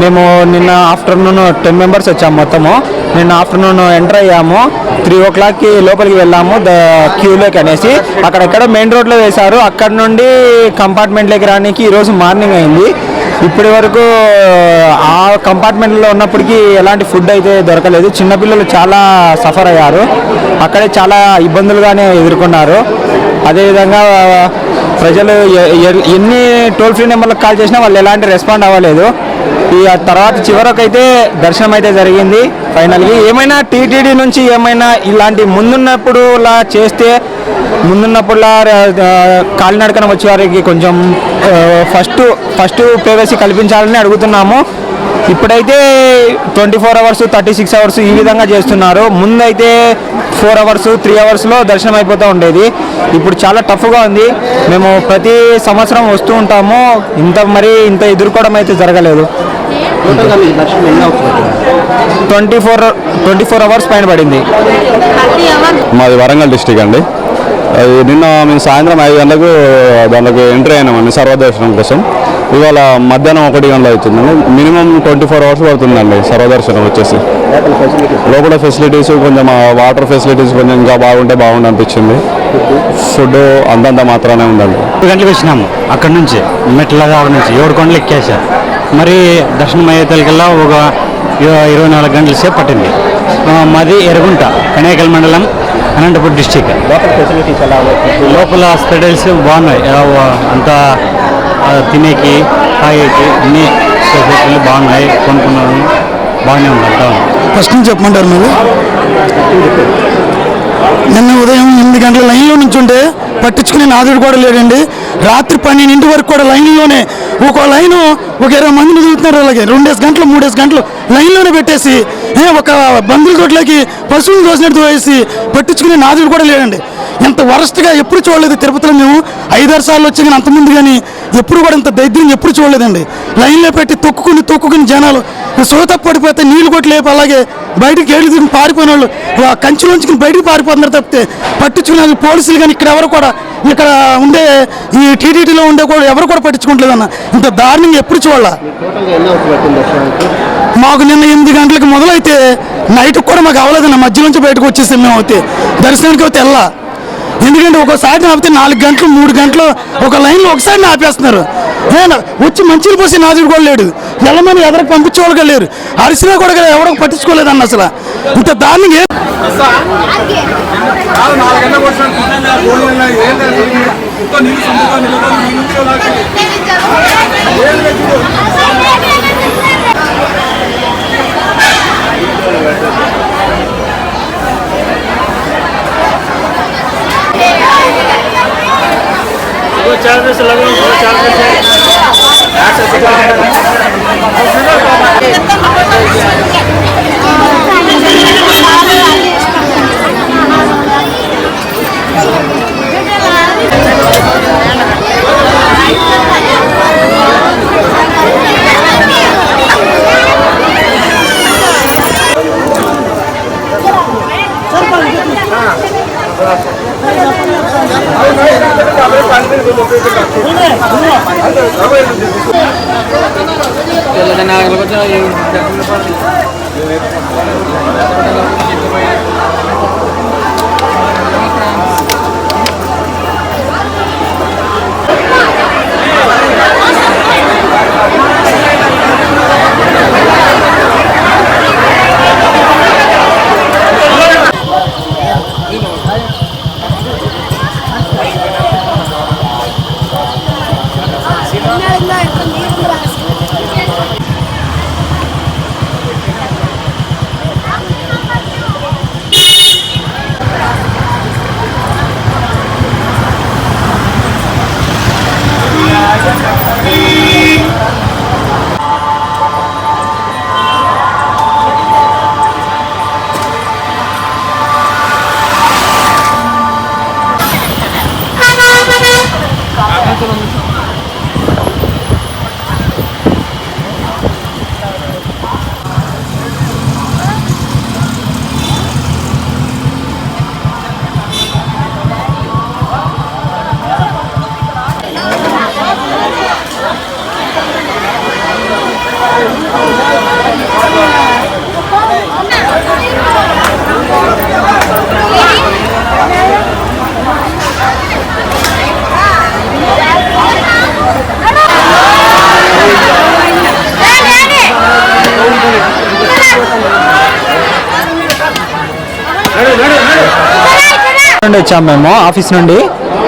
మేము నిన్న afternoon ten members వచ్చాము మొత్తము. నిన్న ఆఫ్టర్నూన్ ఎంటర్ అయ్యాము. త్రీ ఓ క్లాక్కి లోపలికి వెళ్ళాము ద క్యూలోకి అనేసి. అక్కడెక్కడ మెయిన్ రోడ్లో వేశారు. అక్కడ నుండి కంపార్ట్మెంట్లోకి రానికి ఈరోజు మార్నింగ్ అయింది. ఇప్పటి వరకు ఆ కంపార్ట్మెంట్లో ఉన్నప్పటికీ ఎలాంటి ఫుడ్ అయితే దొరకలేదు. చిన్నపిల్లలు చాలా సఫర్ అయ్యారు. అక్కడే చాలా ఇబ్బందులుగానే ఎదుర్కొన్నారు. అదేవిధంగా ప్రజలు ఎన్ని టోల్ ఫ్రీ నెంబర్లకు కాల్ చేసినా వాళ్ళు ఎలాంటి రెస్పాండ్ అవ్వలేదు. ఈ తర్వాత చివరకు అయితే దర్శనం అయితే జరిగింది. ఫైనల్గా ఏమైనా టీటీడీ నుంచి ఏమైనా ఇలాంటి ముందున్నప్పుడు ఇలా చేస్తే ముందున్నప్పుడులా కాలినడకన వచ్చే వారికి కొంచెం ఫస్ట్ ఫస్ట్ ప్రైవసీ కల్పించాలని అడుగుతున్నాము. ఇప్పుడైతే twenty four hours thirty six hours ఈ విధంగా చేస్తున్నారు. ముందైతే ఫోర్ అవర్స్ త్రీ అవర్స్లో దర్శనం అయిపోతూ ఉండేది. ఇప్పుడు చాలా టఫ్గా ఉంది. మేము ప్రతి సంవత్సరం వస్తూ ఉంటాము. ఇంత మరి ఇంత ఎదుర్కోవడం అయితే జరగలేదు. Twenty four twenty four hours పైన పడింది. మాది వరంగల్ డిస్టిక్ అండి. అది నిన్న మేము సాయంత్రం ఐదు గంటలకు దానికి ఎంట్రీ అయినామండి సర్వదర్శనం కోసం. ఇవాళ మధ్యాహ్నం ఒకటి గంటలు అవుతుందండి. మినిమం ట్వంటీ ఫోర్ అవర్స్ పడుతుందండి సర్వదర్శనం వచ్చేసి. లోపల ఫెసిలిటీస్ కొంచెం వాటర్ ఫెసిలిటీస్ కొంచెం ఇంకా బాగుంటే బాగుండు అనిపించింది. ఫుడ్ అంతంత మాత్రమే ఉందండి. గంటలకు వచ్చినాము. అక్కడ నుంచి మెట్ల దారి నుంచి ఏడు కొండలు ఎక్కేసా మరి దర్శనం అయ్యేతలకల్లా ఒక ఇర- ఇరవై నాలుగు గంటల సేపు పట్టింది. మాది ఎరగుంట కనేకల్ మండలం అనంతపురం డిస్టిక్ లోపల హాస్పిటల్స్ బాగున్నాయి. ఆ, వా- అంతా తినేకి తాగేకి అన్ని ఫెసిలిటీలు బాగున్నాయి కొనుక్కున్నాను బాగానే ఉంది అంతా. ఫస్ట్ నుంచి చెప్పమంటారు మీరు నిన్న ఉదయం ఎనిమిది గంటల లైన్లో నుంచుంటే పట్టించుకునే నాదుడు కూడా లేడండి. రాత్రి పన్నెండింటి వరకు కూడా లైన్లోనే. ఒక లైను ఒక ఇరవై మందిని చదువుతున్నారు అలాగే. రెండేసి గంటలు మూడేసి గంటలు లైన్లోనే పెట్టేసి ఒక బంధువుల తోటలోకి పశువులు దోసినట్టు వేసి పట్టించుకునే నాదుడు కూడా లేడండి. ఇంత వరస్ట్గా ఎప్పుడు చూడలేదు తిరుపతిలో మేము. ఐదారు సార్లు వచ్చి కానీ అంతమంది కానీ ఎప్పుడు కూడా ఇంత దైద్యం ఎప్పుడు చూడలేదండి. లైన్లో పెట్టి తొక్కుకుని తొక్కుకుని జనాలు సోత పడిపోతే నీళ్ళు కొట్టి లేపు అలాగే బయటికి ఏళ్ళు తిరిగి పారిపోయిన వాళ్ళు ఆ కంచులోంచి బయటికి పారిపోతున్నారు తప్పితే పట్టించుకునే వాళ్ళు పోలీసులు కానీ ఇక్కడ ఎవరు కూడా ఇక్కడ ఉండే ఈ టీటీడీలో ఉండే కూడా ఎవరు కూడా పట్టించుకోవట్లేదన్న. ఇంత దారుణంగా ఎప్పుడు చూడాల? మాకు నిన్న ఎనిమిది గంటలకు మొదలైతే నైట్ కూడా మాకు అవ్వలేదన్న. మధ్య నుంచి బయటకు వచ్చేసింది మేము దర్శనానికి అయితే వెళ్ళా ఎందుకంటే ఒకసారి ఆపితే నాలుగు గంటలు మూడు గంటలు ఒక లైన్లో ఒకసారి ఆపేస్తున్నారు. వచ్చి మంచిలు పోసి నాజుడు కూడా లేడు. ఎల్లమని ఎదరికి పంపించేవాళ్ళు లేరు. అరిసినా కూడా ఎవరికి పట్టించుకోలేదు అన్న అసలు ఇంత దాన్ని चार्जेस लगेंगे चार्जेस है na nagbagot na yung నుండి వచ్చాము మేము ఆఫీస్ నుండి.